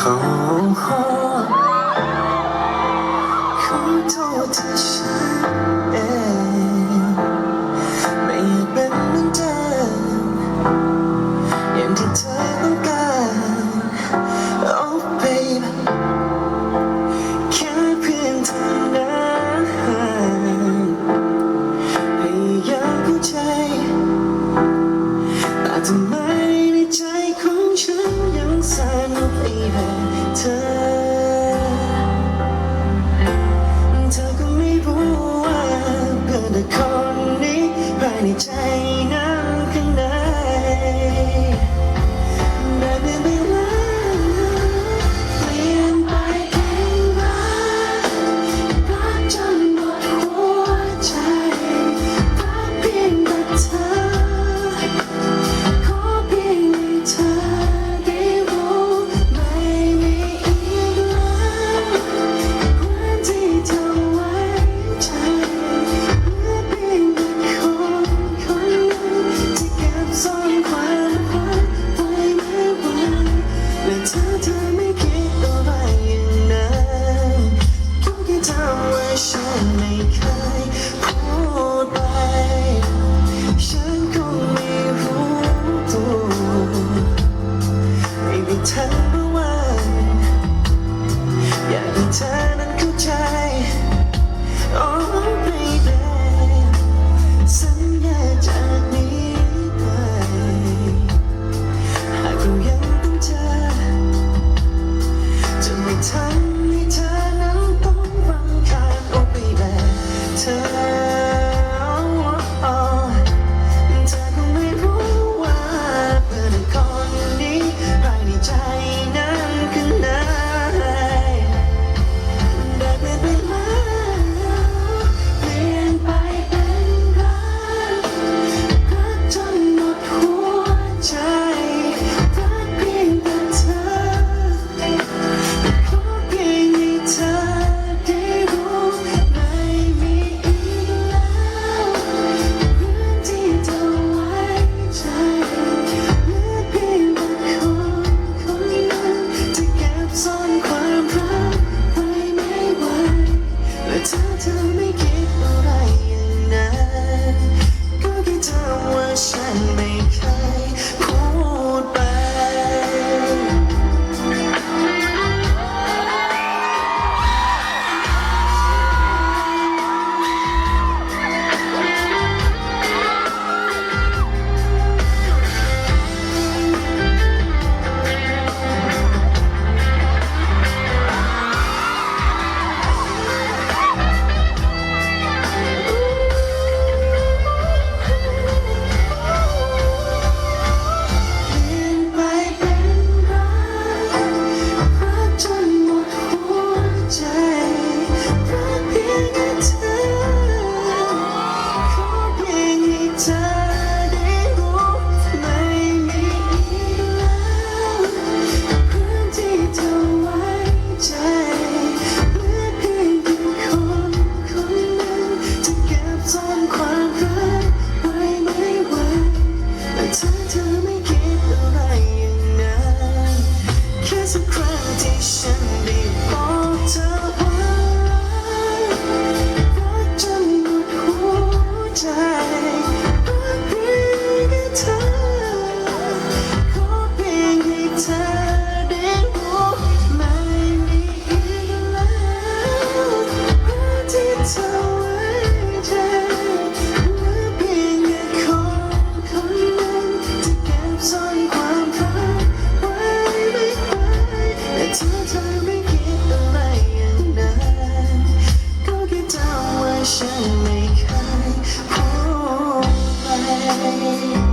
好好，好多的想。time, baby. Time. รั้งที่ฉันได้บอกเธอว่ารัจนหมดหัวใจรัเพียงแค่เธอ ขอเพียงให้เธอได้รู้ม่มีอีกแรักที่เธอ make I fall away.